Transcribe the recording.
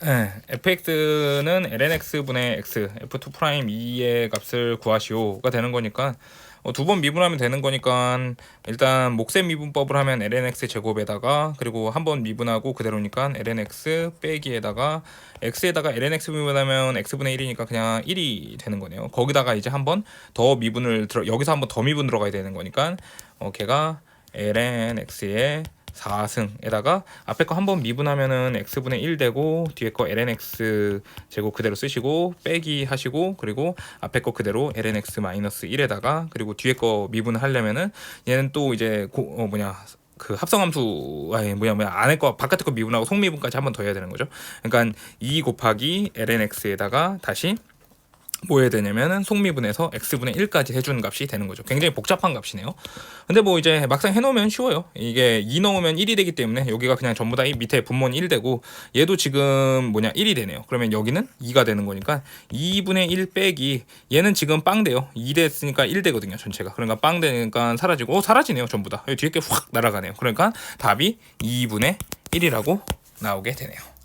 네, fx는 lnx 분의 x f2 프라임 2의 값을 구하시오가 되는 거니까 어, 두 번 미분하면 되는 거니까 일단 목셈 미분법을 하면 lnx 제곱에다가 그리고 한 번 미분하고 그대로니까 lnx 빼기에다가 x에다가 lnx 미분하면 x분의 1이니까 그냥 1이 되는 거네요. 거기다가 이제 한 번 더 미분을 들어 여기서 한 번 더 미분 들어가야 되는 거니까 어 걔가 lnx의 4승에다가 앞에 거 한 번 미분하면은 x분의 1 되고 뒤에 거 lnx 제곱 그대로 쓰시고 빼기 하시고 그리고 앞에 거 그대로 lnx 마이너스 1에다가 그리고 뒤에 거 미분을 하려면은 얘는 또 이제 고, 어 뭐냐 그 합성함수 아니 뭐냐 뭐냐 안에 거 바깥에 거 미분하고 속미분까지 한 번 더 해야 되는 거죠. 그러니까 2 곱하기 lnx에다가 다시 뭐 해야 되냐면은 속미분에서 x분의 1까지 해주는 값이 되는 거죠. 굉장히 복잡한 값이네요. 근데 뭐 이제 막상 해놓으면 쉬워요. 이게 2 넣으면 1이 되기 때문에 여기가 그냥 전부 다 이 밑에 분모는 1 되고 얘도 지금 뭐냐 1이 되네요. 그러면 여기는 2가 되는 거니까 2분의 1 빼기 얘는 지금 빵 돼요. 2 됐으니까 1 되거든요. 전체가. 그러니까 빵 되니까 사라지고 어, 사라지네요. 전부 다. 뒤에 게 확 날아가네요. 그러니까 답이 2분의 1이라고 나오게 되네요.